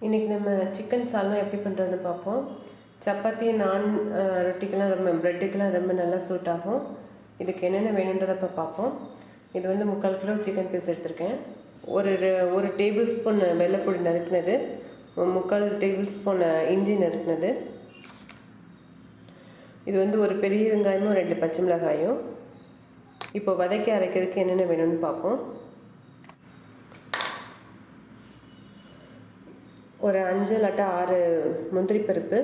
இன்றைக்கி நம்ம சிக்கன் சால்னா எப்படி பண்ணுறதுன்னு பார்ப்போம். சப்பாத்தி நான் ரொட்டிக்கெல்லாம் ரொம்ப ப்ரெட்டுக்கெல்லாம் ரொம்ப நல்லா சூட் ஆகும். இதுக்கு என்னென்ன வேணுன்றதை இப்போ பார்ப்போம். இது வந்து முக்கால் கிலோ சிக்கன் பீஸ் எடுத்திருக்கேன். ஒரு ரெ- ஒரு டேபிள் ஸ்பூன் வெள்ளைப்பொடி நறுக்குனது. முக்கால் டேபிள் ஸ்பூன் இஞ்சி நறுக்குனது. இது வந்து ஒரு பெரிய வெங்காயமும் ரெண்டு பச்சை மிளகாயும். இப்போ வதக்கி அரைக்கிறதுக்கு என்னென்ன வேணும்னு பார்ப்போம். ஒரு அஞ்சு இல்லாட்டா ஆறு முந்திரி பருப்பு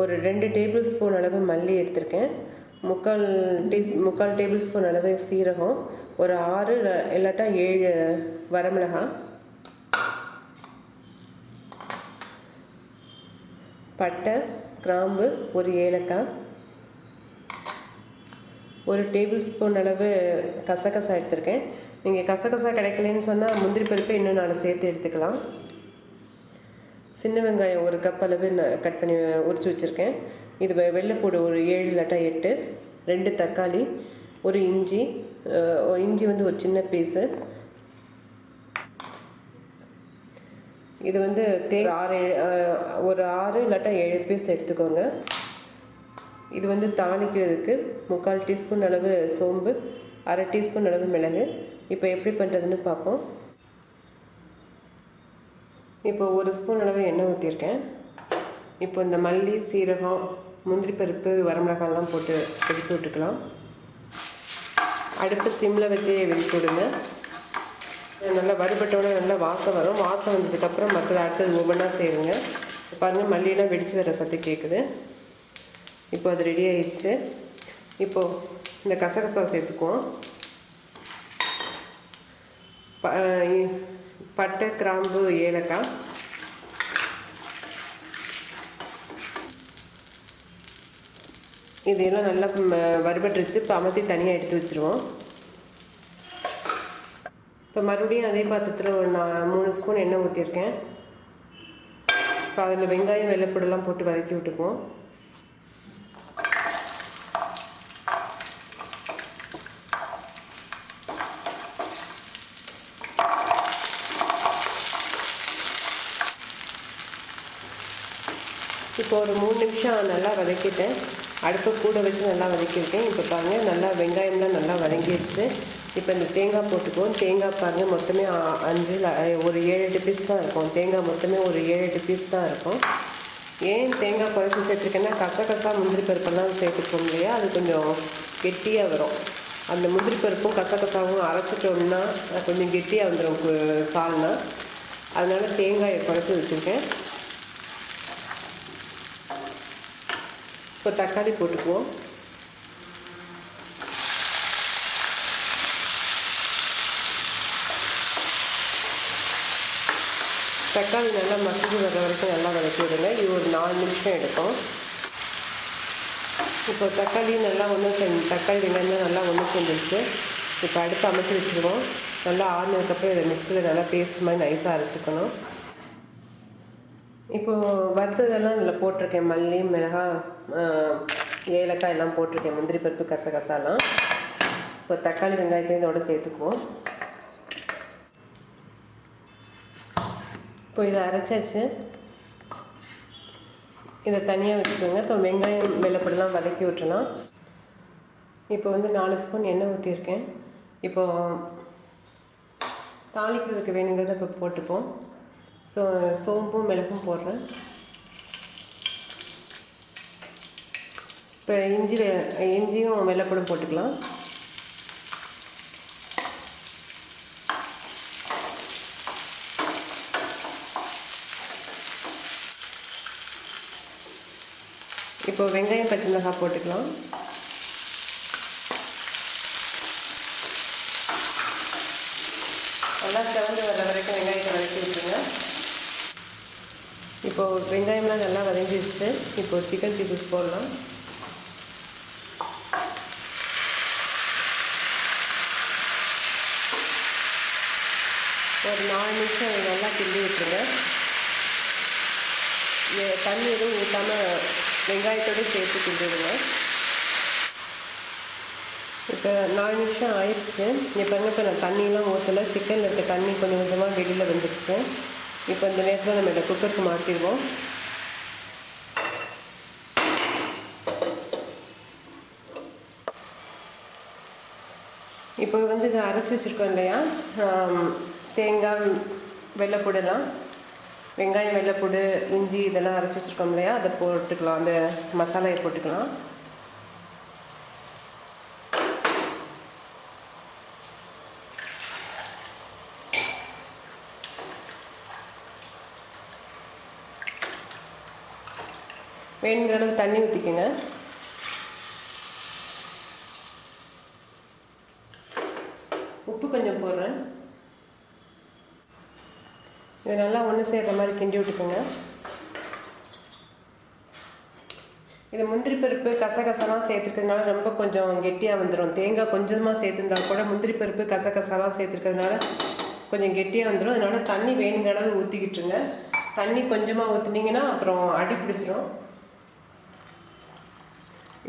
ஒரு ரெண்டு டேபிள் ஸ்பூன் அளவு மல்லி எடுத்திருக்கேன். முக்கால் டீஸ் முக்கால் டேபிள் ஸ்பூன் அளவு சீரகம் ஒரு ஆறு இல்லாட்டா ஏழு வரமிளகாய் பட்டை கிராம்பு ஒரு ஏலக்காய். ஒரு டேபிள் ஸ்பூன் அளவு கசகசா எடுத்திருக்கேன். நீங்கள் கசகசா கிடைக்கலன்னு சொன்னால் முந்திரி பருப்பு இன்னும் நான் சேர்த்து எடுத்துக்கலாம். சின்ன வெங்காயம் ஒரு கப் அளவு நான் கட் பண்ணி உரிச்சு வச்சுருக்கேன். இது வெ- வெள்ளைப்பூடு ஒரு ஏழு இல்லாட்டா எட்டு ரெண்டு தக்காளி ஒரு இஞ்சி இஞ்சி வந்து ஒரு சின்ன பீஸு இது வந்து தே ஆறு ஒரு ஆறு இல்லாட்டா ஏழு பீஸ் எடுத்துக்கோங்க. இது வந்து தாளிக்கிறதுக்கு முக்கால் டீஸ்பூன் அளவு சோம்பு அரை டீஸ்பூன் அளவு மிளகு. இப்போ எப்படி பண்ணுறதுன்னு பார்ப்போம் இப்போ ஒரு ஸ்பூன் அளவு எண்ணெய் ஊற்றிருக்கேன் இப்போ இந்த மல்லி சீரகம் முந்திரி பருப்பு வரமிளகாயெல்லாம் போட்டு வெடித்து விட்டுக்கலாம். அடுப்பு சிம்மில் வச்சு வெடித்து விடுங்க நல்லா வறுபட்டோட நல்லா வாசம் வரும். வாசம் வந்ததுக்கப்புறம் மற்ற அடுத்தது ஒவ்வொன்றா சேருங்க பாருங்கள் மல்லியெல்லாம் வெடித்து வர சத்து கேட்குது இப்போ அது ரெடி ஆயிடுச்சு. இப்போது இந்த கசகசா சேர்த்துக்குவோம். பட்டை கிராம்பு ஏலக்காய். இதெல்லாம் நல்லா வறுபட்டுருச்சு. இப்போ அமர்த்தி தனியாக எடுத்து வச்சுருவோம். இப்போ மறுபடியும் அதே பாத்திரத்தில் ஒரு நான் மூணு ஸ்பூன் எண்ணெய் ஊற்றிருக்கேன் இப்போ அதில் வெங்காயம் வெள்ளைப்பூடெல்லாம் போட்டு வதக்கி விட்டுக்குவோம். இப்போ ஒரு மூணு நிமிஷம் நல்லா வதக்கிட்டேன். அடுப்பை கூட வச்சு நல்லா வதக்கியிருக்கேன். இப்போ பாருங்கள் நல்லா வெங்காயம்லாம் நல்லா வதங்கிடுச்சு இப்போ இந்த தேங்காய் போட்டுக்குவோம். தேங்காய் பாருங்கள் மொத்தமே அஞ்சு ஒரு ஏழு எட்டு பீஸ் தான் இருக்கும். தேங்காய் மொத்தமே ஒரு ஏழு எட்டு பீஸ் தான் இருக்கும். ஏன் தேங்காய் குழச்சி சேர்த்துருக்கேன்னா கசகசா முந்திரி பருப்பெல்லாம் சேர்த்துப்போம் இல்லையா? அது கொஞ்சம் கெட்டியாக வரும். அந்த முந்திரி பருப்பும் கசகசாவும் அரைச்சிட்டோம்னா அது கொஞ்சம் கெட்டியாக வந்துடும் கு- சால்னா. அதனால் தேங்காயை குறைச்சி வச்சுருக்கேன். இப்போ தக்காளி போட்டுக்குவோம். தக்காளி நல்லா மசிஞ்சு வர வரைக்கும் நல்லா வதக்கி விடுங்க. இது ஒரு நாலு நிமிஷம் எடுக்கும். இப்போ தக்காளி நல்லா ஒன்று செஞ்சு தக்காளி வெங்காயம் நல்லா ஒன்று செஞ்சிருச்சு. இப்போ அடுப்பு அமைச்சு வச்சுருவோம். நல்லா ஆறுனதுக்கப்புறம் இதை மிக்சியில் நல்லா பேஸ்ட் மாதிரி நைஸாக அரைச்சிக்கணும். இப்போது வறுத்ததெல்லாம் இதில் போட்டிருக்கேன். மல்லி மிளகாய் ஏலக்காய் எல்லாம் போட்டிருக்கேன். முந்திரி பருப்பு கசகசாலாம். இப்போ தக்காளி வெங்காயத்தையும் இதோட சேர்த்துக்குவோம். இப்போ இதை அரைச்சாச்சு. இதை தனியாக வச்சுக்கோங்க. இப்போ வெங்காயம் வெள்ளைப்படலாம் வதக்கி விட்டுலாம் இப்போ வந்து நாலு ஸ்பூன் எண்ணெய் ஊற்றிருக்கேன் இப்போது தாளிக்கிறதுக்கு வேணுங்கிறத இப்போ போட்டுப்போம். ஸோ சோம்பும் மிளகும் போடுறேன் இப்போ இஞ்சி இஞ்சியும் வெள்ளைப்படம் போட்டுக்கலாம். இப்போ வெங்காயம் பச்சை மிளகாய் போட்டுக்கலாம். நல்லா சிவந்து வர வரைக்கும் வெங்காயத்தை வதக்கி விட்டுருங்க. இப்போது வெங்காயம்லாம் நல்லா வதங்கிடுச்சு இப்போ சிக்கன் பீசஸ் போடலாம். ஒரு நாலு நிமிஷம் நல்லா கிண்டி விட்டுருங்க. தண்ணி எதுவும் ஊற்றாமல் வெங்காயத்தோடு சேர்த்து கிண்டிடுங்க. இப்போ நாலு நிமிஷம் ஆயிடுச்சு. இப்போ இப்போ நான் தண்ணியெலாம் ஊற்றலை சிக்கனில் இருக்க தண்ணி கொஞ்சம் கொஞ்சமாக வெளியில் வந்துடுச்சு இப்போ இந்த நேரத்தில் நம்ம இதை குக்கருக்கு மாற்றிடுவோம். இப்போ வந்து இதை அரைச்சி வச்சுருக்கோம் இல்லையா? தேங்காய் வெள்ளைப்பூடெல்லாம். வெங்காயம் வெள்ளைப்பூடு இஞ்சி இதெல்லாம் அரைச்சி வச்சுருக்கோம் இல்லையா? அதை போட்டுக்கலாம். அந்த மசாலையை போட்டுக்கலாம். வேணுங்கிற அளவு தண்ணி ஊற்றிக்கோங்க உப்பு கொஞ்சம் போடுறேன். இது நல்லா ஒன்று சேர்ற மாதிரி கிண்டி விட்டுக்கோங்க. இது முந்திரி பருப்பு கசகசலாம் சேர்த்துக்கிறதுனால ரொம்ப கொஞ்சம் கெட்டியாக வந்துடும் தேங்காய் கொஞ்சமாக சேர்த்துருந்தா கூட முந்திரி பருப்பு கசகசலாம் சேர்த்துருக்கிறதுனால கொஞ்சம் கெட்டியாக வந்துடும் அதனால தண்ணி வேணுங்கிற அளவு ஊற்றிக்கிட்டுருங்க தண்ணி கொஞ்சமாக ஊற்றுனீங்கன்னா அப்புறம் அடி பிடிச்சிரும்.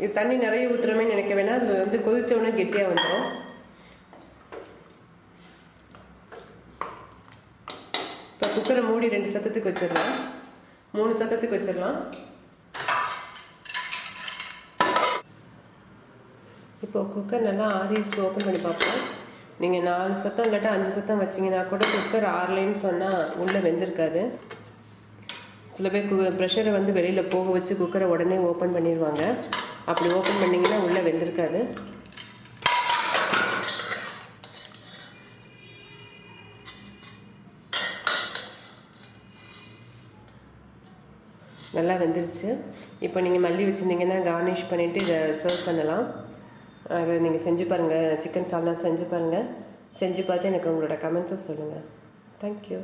இது தண்ணி நிறைய ஊற்றுறமே நினைக்க வேணாம். அது வந்து கொதிச்ச உடனே கெட்டியாக வந்துடும் இப்போ குக்கரை மூடி ரெண்டு சத்தத்துக்கு வச்சிடலாம். மூணு சத்தத்துக்கு வச்சிடலாம். இப்போ குக்கர் நல்லா ஆறிடுச்சு ஓப்பன் பண்ணி பார்ப்போம். நீங்கள் நாலு சத்தம் இல்லாட்டா அஞ்சு சத்தம் வச்சிங்கன்னா கூட குக்கர் ஆறலைன்னு சொன்னால் உள்ளே வெந்திருக்காது. சில பேர் கு ப்ரெஷரை வந்து வெளியில் போக வச்சு குக்கரை உடனே ஓப்பன் பண்ணிடுவாங்க அப்படி ஓப்பன் பண்ணிங்கன்னா உள்ளே வெந்திருக்காது. நல்லா வெந்துருச்சு. இப்போ நீங்கள் மல்லி வச்சுருந்தீங்கன்னா கார்னிஷ் பண்ணிவிட்டு இதை சர்வ் பண்ணலாம். அதை நீங்கள் செஞ்சு பாருங்கள் சிக்கன் சால்னா செஞ்சு பாருங்கள் செஞ்சு பார்த்து எனக்கு உங்களோட கமெண்ட்ஸை சொல்லுங்கள் தேங்க்யூ